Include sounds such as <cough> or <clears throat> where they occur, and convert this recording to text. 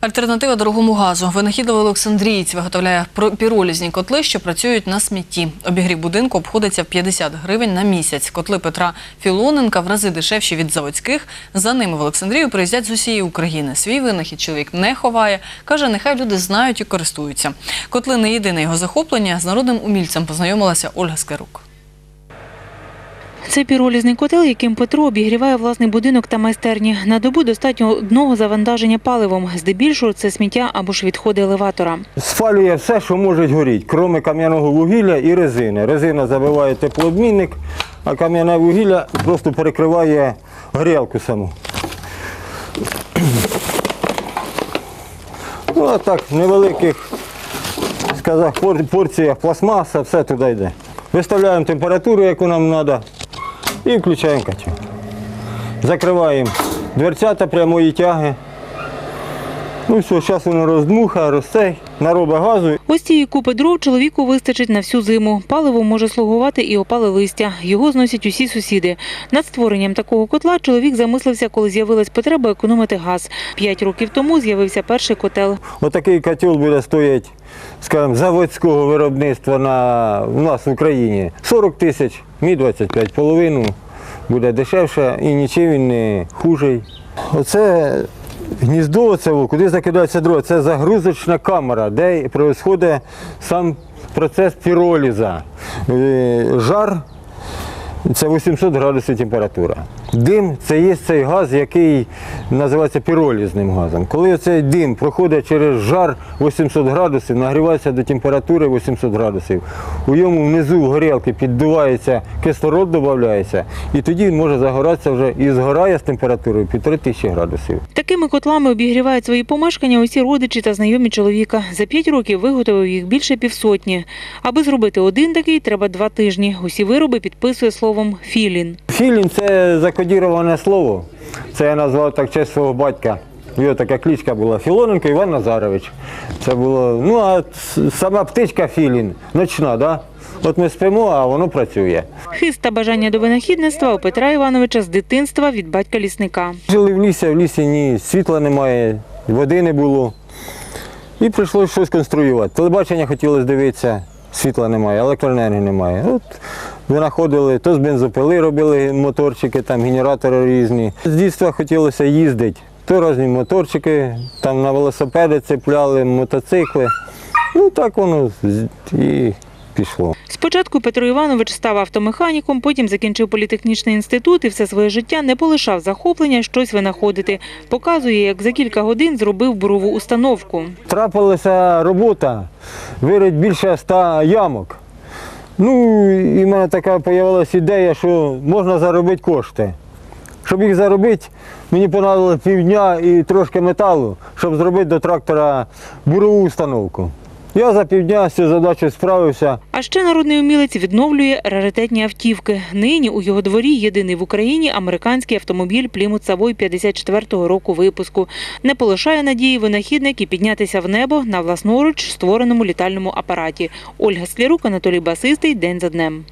Альтернатива дорогому газу. Винахідливий Олександрієць виготовляє піролізні котли, що працюють на смітті. Обігрів будинку обходиться в 50 гривень на місяць. Котли Петра Філоненка в рази дешевші від заводських. За ними в Олександрію приїздять з усієї України. Свій винахід чоловік не ховає. Каже, нехай люди знають і користуються. Котли не єдине його захоплення. З народним умільцем познайомилася Ольга Склярук. Це піролізний котел, яким Петро обігріває власний будинок та майстерні. На добу достатньо одного завантаження паливом. Здебільшого це сміття або ж відходи елеватора. Спалює все, що може горіти, крім кам'яного вугілля і резини. Резина забиває теплообмінник, а кам'яне вугілля просто перекриває горілку саму. <clears throat> Ну, а так, в невеликих сказав, порціях пластмаса, все туди йде. Виставляємо температуру, яку нам треба, і включаємо котел. Закриваємо дверцята прямої тяги. Ну все, зараз воно роздмухає, розцей, наробить газу. Ось цієї купи дров чоловіку вистачить на всю зиму. Паливо може слугувати і опале листя. Його зносять усі сусіди. Над створенням такого котла чоловік замислився, коли з'явилась потреба економити газ. П'ять років тому з'явився перший котел. Отакий котел буде стоїти, скажімо, заводського виробництва на, у нас в Україні 40 тисяч, мій 25, половину буде дешевше і нічим він не хужий. Оце гніздо, оце, куди закидається дрова, це загрузочна камера, де проходить сам процес піроліза. Е, Жар це 800 градусів температура. Дим це є цей газ, який називається піролізним газом. Коли цей дим проходить через жар 800 градусів, нагрівається до температури 800 градусів, у йому внизу горілки піддувається, кислород додається, і тоді він може загоратися вже і згорає з температурою 1500 градусів. Такими котлами обігрівають свої помешкання усі родичі та знайомі чоловіка. За п'ять років виготовив їх більше півсотні. Аби зробити один такий, треба два тижні. Усі вироби підписує словом «філін». Філін це закодіроване слово. Це я назвав так честь свого батька. Його така кличка була Філоненко Іван Назарович. Це було, ну а сама птичка Філін, ночна, да? От ми спимо, а воно працює. Хист та бажання до винахідництва у Петра Івановича з дитинства від батька лісника. Жили в лісі, а в лісі ні світла немає, води не було. І прийшлося щось конструювати. Телебачення хотілося дивитися, світла немає, електроенергії немає. От винаходили, то з бензопили робили моторчики, там генератори різні. З дитинства хотілося їздити. То різні моторчики, там на велосипеди цепляли, мотоцикли. Ну так воно і пішло. Спочатку Петро Іванович став автомеханіком, потім закінчив політехнічний інститут і все своє життя не полишав захоплення щось винаходити. Показує, як за кілька годин зробив бурову установку. Трапилася робота, вирить більше ста ямок. Ну, і в мене така з'явилася ідея, що можна заробити кошти. Щоб їх заробити, мені понадобилось півдня і трошки металу, щоб зробити до трактора бурову установку. Я за півдня з цією задачею справився. А ще народний умілець відновлює раритетні автівки. Нині у його дворі єдиний в Україні американський автомобіль Plymouth Savoy 54-го року випуску. Не полишає надії винахідник і піднятися в небо на власноруч створеному літальному апараті. Ольга Слірук, Анатолій Басистий. День за днем.